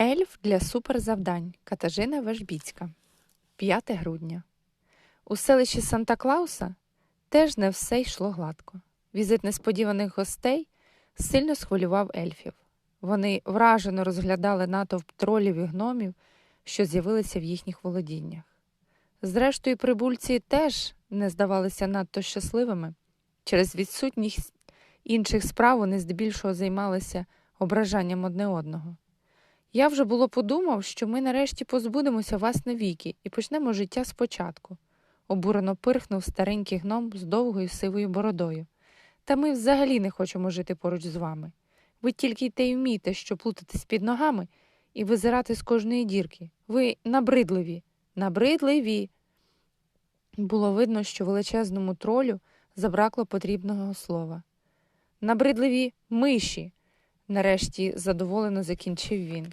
Ельф для суперзавдань Катажина Вежбіцька. 5 грудня. У селищі Санта Клауса теж не все йшло гладко. Візит несподіваних гостей сильно схвилював ельфів. Вони вражено розглядали натовп тролів і гномів, що з'явилися в їхніх володіннях. Зрештою, прибульці теж не здавалися надто щасливими. Через відсутність інших справ вони здебільшого займалися ображанням одне одного. Я вже було подумав, що ми нарешті позбудемося вас навіки і почнемо життя спочатку, обурено пирхнув старенький гном з довгою сивою бородою. Та ми взагалі не хочемо жити поруч з вами. Ви тільки й те й вмієте, що плутатись під ногами і визирати з кожної дірки. Ви набридливі, набридливі. Було видно, що величезному тролю забракло потрібного слова. Набридливі миші, нарешті задоволено закінчив він.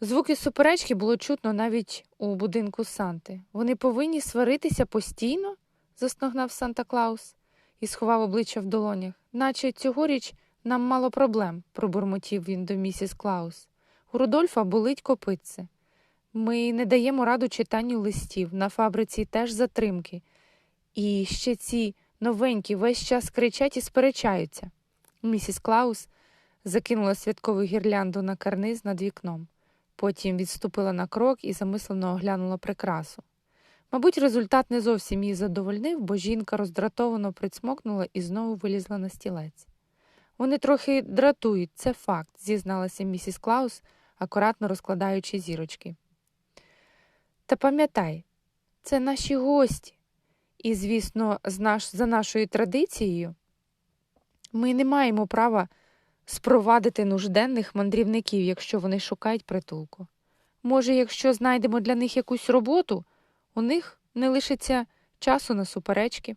Звуки суперечки було чутно навіть у будинку Санти. Вони повинні сваритися постійно? застогнав Санта Клаус і сховав обличчя в долонях. Наче цьогоріч нам мало проблем, пробурмотів він до місіс Клаус. У Рудольфа болить копитце. Ми не даємо раду читанню листів, на фабриці теж затримки. І ще ці новенькі весь час кричать і сперечаються. Місіс Клаус закинула святкову гірлянду на карниз над вікном. Потім відступила на крок і замислено оглянула прикрасу. Мабуть, результат не зовсім її задовольнив, бо жінка роздратовано прицмокнула і знову вилізла на стілець. Вони трохи дратують, це факт, зізналася місіс Клаус, акуратно розкладаючи зірочки. Та пам'ятай, це наші гості. І, звісно, за нашою традицією, ми не маємо права спровадити нужденних мандрівників, якщо вони шукають притулку. Може, якщо знайдемо для них якусь роботу, у них не лишиться часу на суперечки.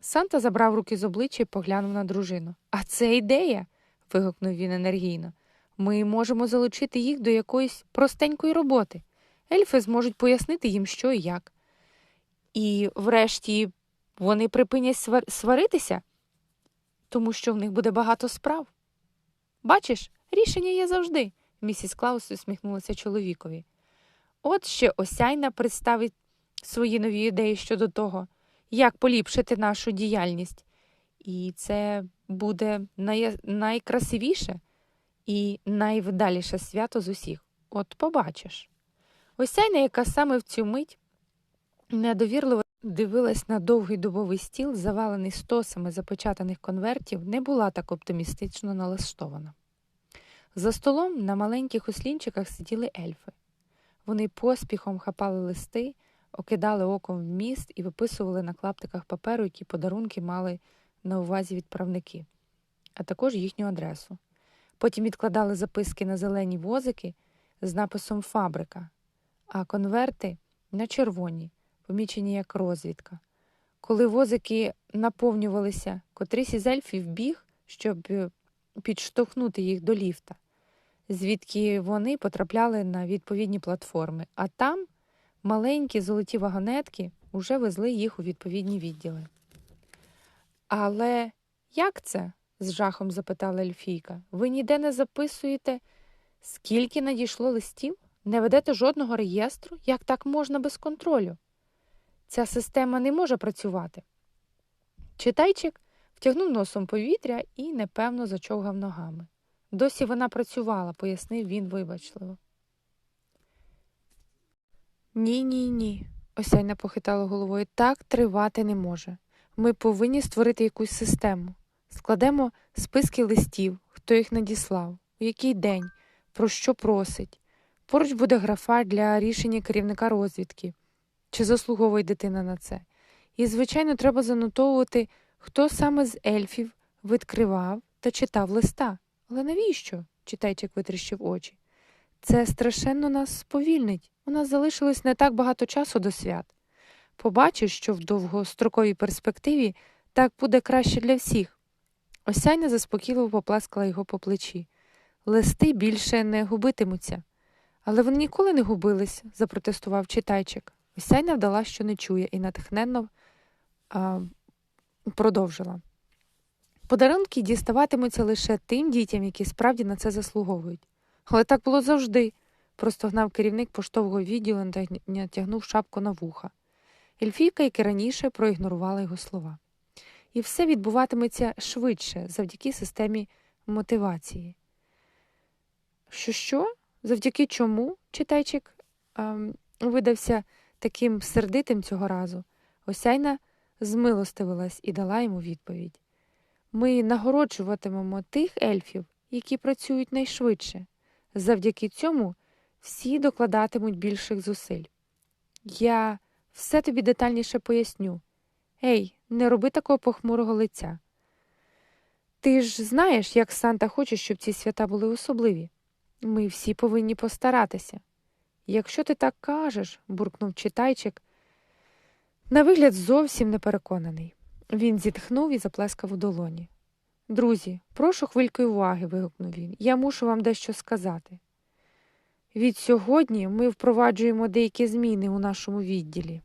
Санта забрав руки з обличчя і поглянув на дружину. А це ідея. вигукнув він енергійно. Ми можемо залучити їх до якоїсь простенької роботи. Ельфи зможуть пояснити їм, що і як. І, врешті, вони припинять свар... сваритися, тому що в них буде багато справ. Бачиш, рішення є завжди, місіс Клаус усміхнулася чоловікові. От ще осяйна представить свої нові ідеї щодо того, як поліпшити нашу діяльність. І це буде най... найкрасивіше і найвдаліше свято з усіх. От побачиш. Осяйна, яка саме в цю мить недовірливо дивилась на довгий дубовий стіл, завалений стосами запечатаних конвертів, не була так оптимістично налаштована. За столом на маленьких ослінчиках сиділи ельфи. Вони поспіхом хапали листи, окидали оком в міст і виписували на клаптиках паперу, які подарунки мали на увазі відправники, а також їхню адресу. Потім відкладали записки на зелені возики з написом Фабрика, а конверти на червоні, помічені як розвідка. Коли возики наповнювалися, котрийсь із ельфів біг, щоб підштовхнути їх до ліфта, звідки вони потрапляли на відповідні платформи, а там маленькі золоті вагонетки вже везли їх у відповідні відділи. Але як це? з жахом запитала Ельфійка. Ви ніде не записуєте, скільки надійшло листів? Не ведете жодного реєстру? Як так можна без контролю? Ця система не може працювати. Читайчик втягнув носом повітря і непевно зачовгав ногами. Досі вона працювала, пояснив він вибачливо. Ні, ні, ні, осяйна похитала головою. Так тривати не може. Ми повинні створити якусь систему. Складемо списки листів, хто їх надіслав, у який день, про що просить. Поруч буде графа для рішення керівника розвідки, чи заслуговує дитина на це. І, звичайно, треба занотовувати, хто саме з ельфів відкривав та читав листа. Але навіщо? читайчик витріщив очі. Це страшенно нас сповільнить. У нас залишилось не так багато часу до свят. Побачиш, що в довгостроковій перспективі так буде краще для всіх. Осяйна заспокійливо поплескала його по плечі. Листи більше не губитимуться. Але вони ніколи не губились, запротестував читайчик. Осяйна вдала, що не чує, і натхненно а, продовжила. Подарунки діставатимуться лише тим дітям, які справді на це заслуговують. Але так було завжди, простогнав керівник поштового відділу натягнув шапку на вуха. Ельфійка, як і раніше, проігнорувала його слова. І все відбуватиметься швидше завдяки системі мотивації. Що, що? Завдяки чому? читайчик ем, видався таким сердитим цього разу. Осяйна змилостивилась і дала йому відповідь. Ми нагороджуватимемо тих ельфів, які працюють найшвидше. Завдяки цьому всі докладатимуть більших зусиль. Я все тобі детальніше поясню. Ей, не роби такого похмурого лиця. Ти ж знаєш, як Санта хоче, щоб ці свята були особливі. Ми всі повинні постаратися. Якщо ти так кажеш, буркнув читайчик, на вигляд зовсім не переконаний. Він зітхнув і заплескав у долоні. Друзі, прошу хвильки уваги. вигукнув він. Я мушу вам дещо сказати. Від сьогодні ми впроваджуємо деякі зміни у нашому відділі.